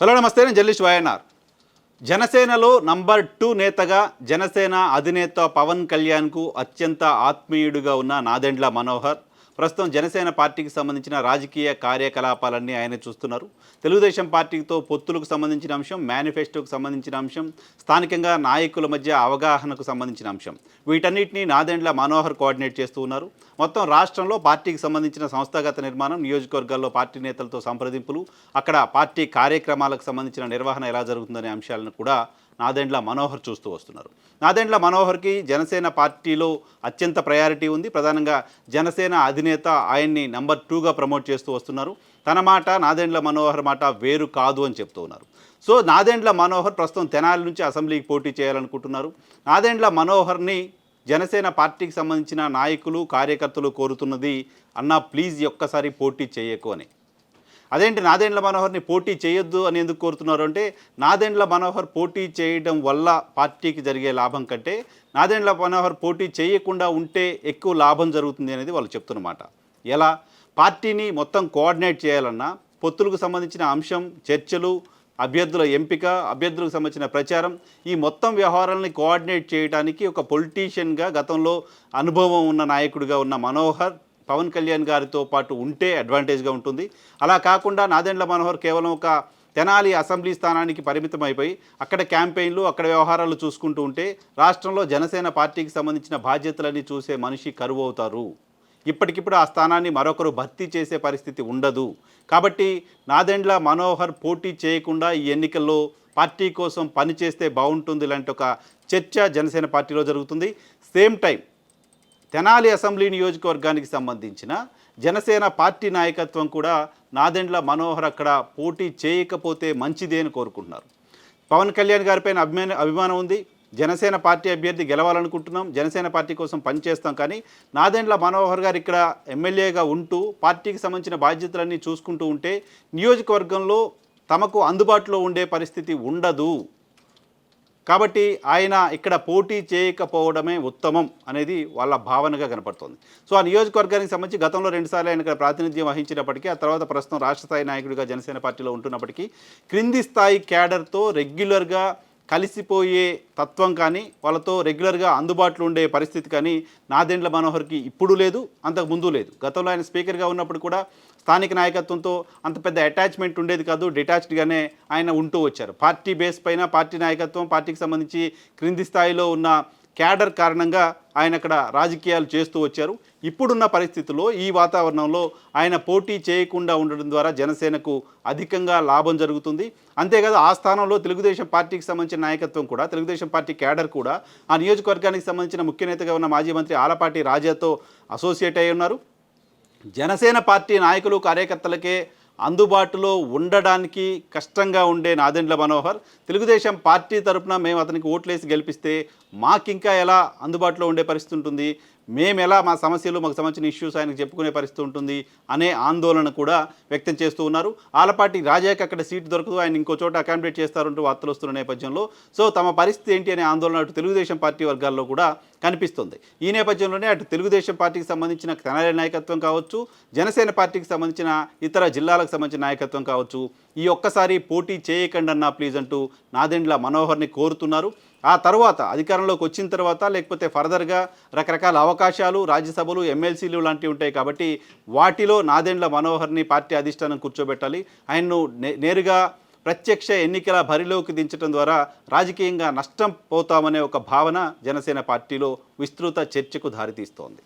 Hello నమస్తే నేను journalist YNR జనసేనలో నంబర్ టూ నేతగా జనసేన అధినేత పవన్ కళ్యాణ్కు అత్యంత ఆత్మీయుడిగా ఉన్న నాదెండ్ల మనోహర్. ప్రస్తుతం జనసేన పార్టీకి సంబంధించిన రాజకీయ కార్యకలాపాలన్నీ ఆయన చూస్తున్నారు. తెలుగుదేశం పార్టీతో పొత్తులకు సంబంధించిన అంశం మేనిఫెస్టోకు సంబంధించిన అంశం స్థానికంగా నాయకుల మధ్య అవగాహనకు సంబంధించిన అంశం. వీటన్నిటిని నాదెండ్ల మనోహర్ కోఆర్డినేట్ చేస్తూ ఉన్నారు. మొత్తం రాష్ట్రంలో పార్టీకి సంబంధించిన సంస్థాగత నిర్మాణం నియోజకవర్గాల్లో పార్టీ నేతలతో సంప్రదింపులు అక్కడ పార్టీ కార్యక్రమాలకు సంబంధించిన నిర్వహణ ఎలా జరుగుతుందనే అంశాలను కూడా నాదెండ్ల మనోహర్ చూస్తూ వస్తున్నారు. నాదెండ్ల మనోహర్కి జనసేన పార్టీలో అత్యంత ప్రయారిటీ ఉంది. ప్రధానంగా జనసేన అధినేత ఆయన్ని నంబర్ టూగా ప్రమోట్ చేస్తూ వస్తున్నారు. తన మాట నాదెండ్ల మనోహర్ మాట వేరు కాదు అని చెప్తూ ఉన్నారు. సో నాదెండ్ల మనోహర్ ప్రస్తుతం తెనాలి నుంచి అసెంబ్లీకి పోటీ చేయాలనుకుంటున్నారు. నాదెండ్ల మనోహర్ని జనసేన పార్టీకి సంబంధించిన నాయకులు కార్యకర్తలు కోరుతున్నది అన్నా ప్లీజ్ ఒక్కసారి పోటీ చేయకు అని. అదేంటి నాదెండ్ల మనోహర్ని పోటీ చేయొద్దు అని ఎందుకు కోరుతున్నారు అంటే నాదెండ్ల మనోహర్ పోటీ చేయడం వల్ల పార్టీకి జరిగే లాభం కంటే నాదెండ్ల మనోహర్ పోటీ చేయకుండా ఉంటే ఎక్కువ లాభం జరుగుతుంది అనేది వాళ్ళు చెప్తున్నమాట ఎలా? పార్టీని మొత్తం కోఆర్డినేట్ చేయాలన్నా పొత్తులకు సంబంధించిన అంశం చర్చలు అభ్యర్థుల ఎంపిక అభ్యర్థులకు సంబంధించిన ప్రచారం ఈ మొత్తం వ్యవహారాలని కోఆర్డినేట్ చేయడానికి ఒక పొలిటీషియన్గా గతంలో అనుభవం ఉన్న నాయకుడిగా ఉన్న మనోహర్ పవన్ కళ్యాణ్ గారితో పాటు ఉంటే అడ్వాంటేజ్గా ఉంటుంది. అలా కాకుండా నాదెండ్ల మనోహర్ కేవలం ఒక తెనాలి అసెంబ్లీ స్థానానికి పరిమితం అయిపోయి అక్కడ క్యాంపెయిన్లు అక్కడ వ్యవహారాలు చూసుకుంటూ ఉంటే రాష్ట్రంలో జనసేన పార్టీకి సంబంధించిన బాధ్యతలన్నీ చూసే మనిషి కరువు అవుతారు ఇప్పటికిప్పుడు ఆ స్థానాన్ని మరొకరు భర్తీ చేసే పరిస్థితి ఉండదు. కాబట్టి నాదెండ్ల మనోహర్ పోటీ చేయకుండా ఈ ఎన్నికల్లో పార్టీ కోసం పనిచేస్తే బాగుంటుంది లాంటి ఒక చర్చ జనసేన పార్టీలో జరుగుతుంది. సేమ్ టైం తెనాలి అసెంబ్లీ నియోజకవర్గానికి సంబంధించిన జనసేన పార్టీ నాయకత్వం కూడా నాదెండ్ల మనోహర్ అక్కడ పోటీ చేయకపోతే మంచిదే అని కోరుకుంటున్నారు. పవన్ కళ్యాణ్ గారిపైన అభిమాన అభిమానం ఉంది. జనసేన పార్టీ అభ్యర్థి గెలవాలనుకుంటున్నాం. జనసేన పార్టీ కోసం పనిచేస్తాం కానీ నాదెండ్ల మనోహర్ గారు ఇక్కడ ఎమ్మెల్యేగా ఉంటూ పార్టీకి సంబంధించిన బాధ్యతలన్నీ చూసుకుంటూ ఉంటే నియోజకవర్గంలో తమకు అందుబాటులో ఉండే పరిస్థితి ఉండదు. కాబట్టి ఆయన ఇక్కడ పోటీ చేయకపోవడమే ఉత్తమం అనేది వాళ్ళ భావనగా కనపడుతుంది. సో ఆ నియోజకవర్గానికి సంబంధించి గతంలో రెండుసార్లు ఆయన ఇక్కడ ప్రాతినిధ్యం వహించినప్పటికీ ఆ తర్వాత ప్రస్తుతం రాష్ట్ర స్థాయి నాయకుడిగా జనసేన పార్టీలో ఉంటున్నప్పటికీ క్రింది స్థాయి క్యాడర్తో రెగ్యులర్గా కలిసిపోయే తత్వం కానీ వాళ్ళతో రెగ్యులర్గా అందుబాటులో ఉండే పరిస్థితి కానీ నాదెండ్ల మనోహర్కి ఇప్పుడు లేదు అంతకు ముందు లేదు. గతంలో ఆయన స్పీకర్గా ఉన్నప్పుడు కూడా స్థానిక నాయకత్వంతో అంత పెద్ద అటాచ్మెంట్ ఉండేది కాదు డిటాచ్డ్గానే ఆయన ఉంటూ వచ్చారు. పార్టీ బేస్ పైన పార్టీ నాయకత్వం పార్టీకి సంబంధించి క్రింది స్థాయిలో ఉన్న క్యాడర్ కారణంగా ఆయన అక్కడ రాజకీయాలు చేస్తూ వచ్చారు. ఇప్పుడున్న పరిస్థితుల్లో ఈ వాతావరణంలో ఆయన పోటీ చేయకుండా ఉండడం ద్వారా జనసేనకు అధికంగా లాభం జరుగుతుంది. అంతేకాదు ఆ స్థానంలో తెలుగుదేశం పార్టీకి సంబంధించిన నాయకత్వం కూడా తెలుగుదేశం పార్టీ క్యాడర్ కూడా ఆ నియోజకవర్గానికి సంబంధించిన ముఖ్య నేతగా ఉన్న మాజీ మంత్రి ఆలపాటి రాజాతో అసోసియేట్ అయి ఉన్నారు. జనసేన పార్టీ నాయకులు కార్యకర్తలకే అందుబాటులో ఉండడానికి కష్టంగా ఉండే నాదెండ్ల మనోహర్ తెలుగుదేశం పార్టీ తరపున మేము అతనికి ఓట్లేసి గెలిపిస్తే మాకింకా ఎలా అందుబాటులో ఉండే పరిస్థితి ఉంటుంది? మేము ఎలా మా సమస్యలు మాకు సంబంధించిన ఇష్యూస్ ఆయనకు చెప్పుకునే పరిస్థితి ఉంటుంది? అనే ఆందోళన కూడా వ్యక్తం చేస్తూ ఉన్నారు. ఆలపాటి రాజాకి అక్కడ సీట్ దొరకదు. ఆయన ఇంకో చోట అకామిడేట్ చేస్తారంటూ వార్తలు వస్తున్న నేపథ్యంలో. సో తమ పరిస్థితి ఏంటి అనే ఆందోళన అటు తెలుగుదేశం పార్టీ వర్గాల్లో కూడా కనిపిస్తుంది. ఈ నేపథ్యంలోనే అటు తెలుగుదేశం పార్టీకి సంబంధించిన తెనాలి నాయకత్వం కావచ్చు జనసేన పార్టీకి సంబంధించిన ఇతర జిల్లాలకు సంబంధించిన నాయకత్వం కావచ్చు ఈ ఒక్కసారి పోటీ చేయకండన్నా ప్లీజ్ అంటూ నాదెండ్ల మనోహర్ని కోరుతున్నారు. ఆ తర్వాత అధికారంలోకి వచ్చిన తర్వాత లేకపోతే ఫర్దర్గా రకరకాల అవకాశాలు రాజ్యసభలు ఎమ్మెల్సీలు లాంటివి ఉంటాయి కాబట్టి వాటిలో నాదెండ్ల మనోహర్ని పార్టీ అధిష్టానం కూర్చోబెట్టాలి. ఆయన్ను నే- నేరుగా ప్రత్యక్ష ఎన్నికల బరిలోకి దించడం ద్వారా రాజకీయంగా నష్టం పోతామనే ఒక భావన జనసేన పార్టీలో విస్తృత చర్చకు దారితీస్తోంది.